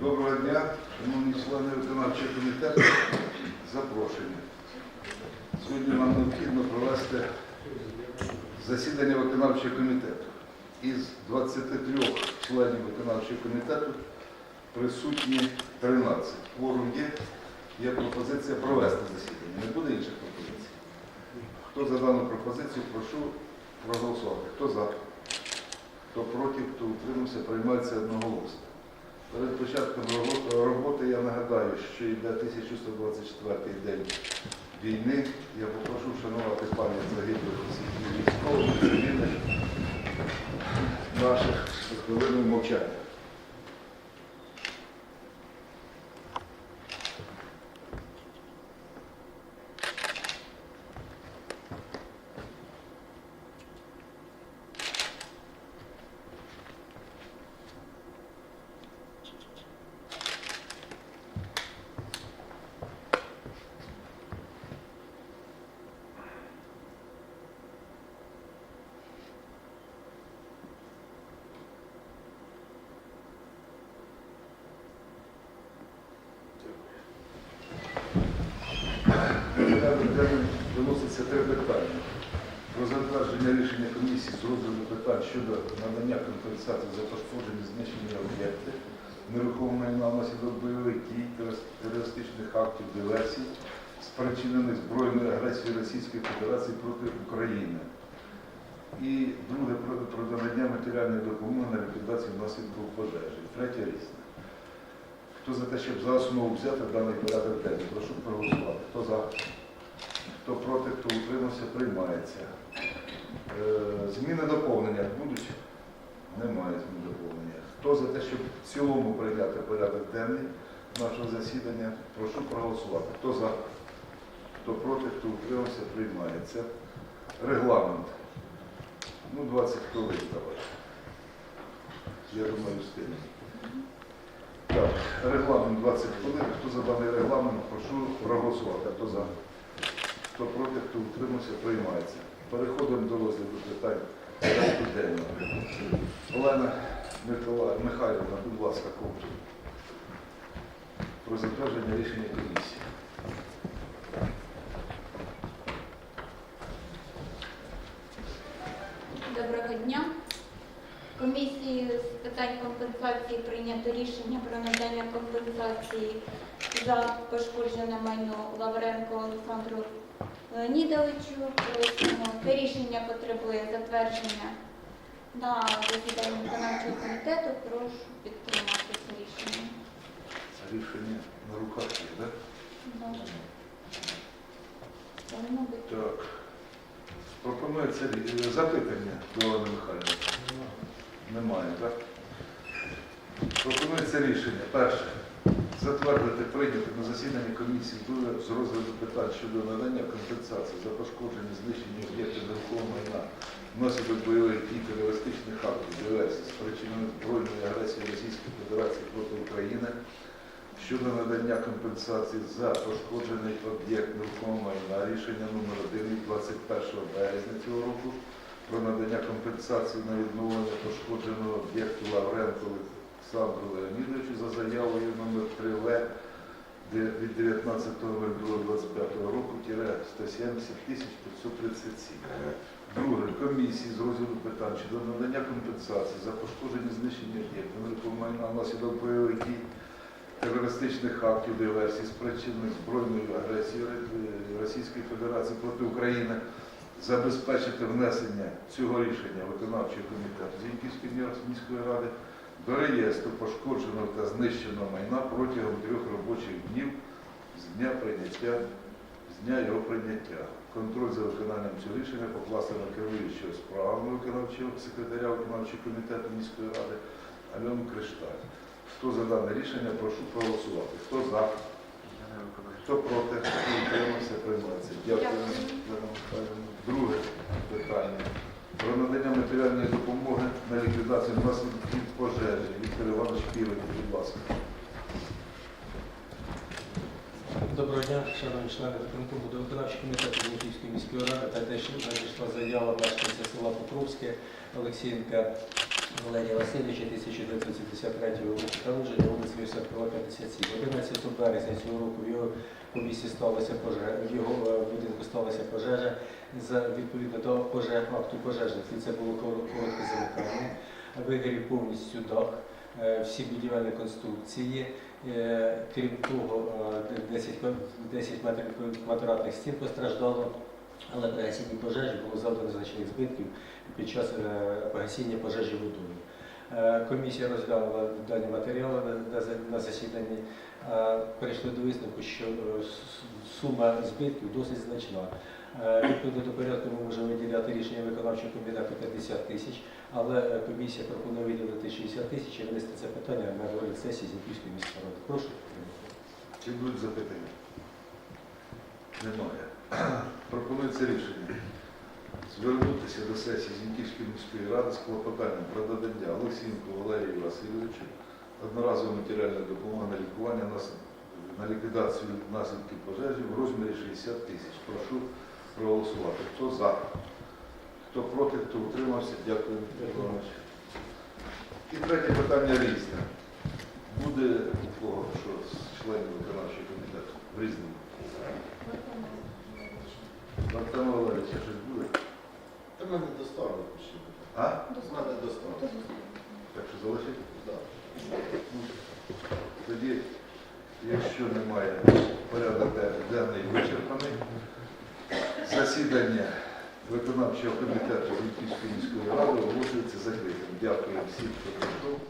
Доброго дня, шановні члени виконавчого комітету. Запрошення. Сьогодні нам необхідно провести засідання виконавчого комітету. Із 23 членів виконавчого комітету присутні 13. Кворум є. Є пропозиція провести засідання. Не буде інших пропозицій. Хто за дану пропозицію, прошу проголосувати. Хто за? Хто проти, хто утримався, приймається одноголосно. Перед початком роботи я нагадаю, що йде 1124 день війни. Я попрошу вшанувати пам'ять загиблих усіх військових, цивільних наших хвилиною мовчання. Порядок денний виноситься три питання. Про затвердження рішення комісії з питань щодо надання компенсації за пошкоджені знищення об'єктів, нерухомої на внаслідок бойових дій, терористичних актів диверсій, спричинених збройною агресією Російської Федерації проти України. І друге про, надання матеріальної допомоги на ліквідацію наслідків пожежі. Третє різне. Хто за те, щоб за основу взяти даний порядок денний? Прошу проголосувати. Хто за? Хто проти, хто утримався, приймається. Е, Зміни доповнення будуть? Немає змін доповнення. Хто за те, щоб в цілому прийняти порядок денний нашого засідання? Прошу проголосувати. Хто за? Хто проти, хто утримався, приймається. Регламент. Ну, 20 хвилин давай. Я думаю, встигнемо. Так, регламент 20 хвилин. Хто за даний регламент, прошу проголосувати. Хто за? Хто проти, хто утримався, приймається. Переходимо до розгляду питань порядку денного. Олена. Михайлівна, будь ласка, комплект. Про затвердження рішення комісії. Доброго дня. Комісії з питань компенсації прийнято рішення про надання компенсації за пошкоджене майно Лавренко Олександру Леонідовичу. Просимо. Це рішення потребує затвердження на засіданні виконавчого комітету. Прошу підтримати це рішення. Рішення на руках є, так? Повинно бути. Так. Пропонується рі- запитання до Олени Михайлівни. Немає, так? Пропонується рішення. Перше. Затвердити прийняти на засіданні комісії з розгляду питань щодо надання компенсації за пошкоджені знищені об'єкти нерухомого майна внаслідок бойових дій терористичних актів диверсій, спричинених збройною агресією Російської Федерації проти України щодо надання компенсації за пошкоджений об'єкт нерухомого майна рішення номер 1 від 21 березня цього року про надання компенсації на відновлення пошкодженого об'єкту Лавренко Олександру Леонідовичу за заявою номер 3 В від 19.02.25 року тире 170 537. Друге, комісії з розгляду питань щодо надання компенсації за пошкоджені об'єкти нерухомого майна внаслідок бойових дій терористичних актів диверсій, спричинених збройною агресією Російської Федерації проти України, забезпечити внесення цього рішення виконавчого комітету Зіньківської міської ради до реєстру пошкодженого та знищеного майна протягом трьох робочих днів з дня прийняття, з дня його прийняття. Контроль за виконанням цього рішення покласти на керуючого справами виконавчого секретаря виконавчого комітету міської ради Альону Кришталь. Хто за дане рішення, прошу проголосувати. Хто за? Хто проти? Хто утримався, приймається. Дякую. Друге питання. Про надання матеріальної допомоги на ліквідацію наслідків пожежі. Віктор Іванович Київ, будь ласка. Доброго дня, шановні члени виконкому до виконавчого комітету Золотівської міської ради. Та теж надійшла заява мешканця села Покровське Олексієнка Валерія Васильовича, 1973 року народження, вулиця місцевості Аркова 57. 11 березня цього року в його комісії сталася пожежа, в його е, будинку сталася пожежа. За відповідно до пожеж, акту пожежності це було кор- коротке замикання. Вигорів повністю дах, е, всі будівельні конструкції. Е, Крім того, е, 10, 10 метрів квадратних стін постраждало, але при гасінні пожежі було завдано значних збитків під час е, погасіння пожежі водою. Е, Комісія розглянула дані матеріали на- на за- на засіданні, е, перейшли до висновку, що сума збитків досить значна. Відповідно до порядку ми можемо виділяти рішення виконавчого комітету 50 тисяч, але комісія пропонує виділити 60 тисяч і винести це питання на розгляд сесії Зінківської міської ради. Прошу підтримати. Чи будуть запитання? Немає. Пропонується рішення звернутися до сесії Зіньківської міської ради з клопотанням про надання Олексієнку Валерію Васильовичу одноразової матеріальної допомоги на лікування на ліквідацію наслідків пожежі в розмірі 60 тисяч. Прошу проголосувати. Хто за? Хто проти, хто утримався? Дякую. І третє питання різне. Буде у кого що з членів виконавчого комітету в різному. Артема щось буде? Та мене доставили ще. А? Мене доставили. Так що залишити? Да. Тоді, якщо немає порядок денний вичерпаний, засідання виконавчого комітету Київської міської ради оголошується закритим. Дякую всім, хто прийшов.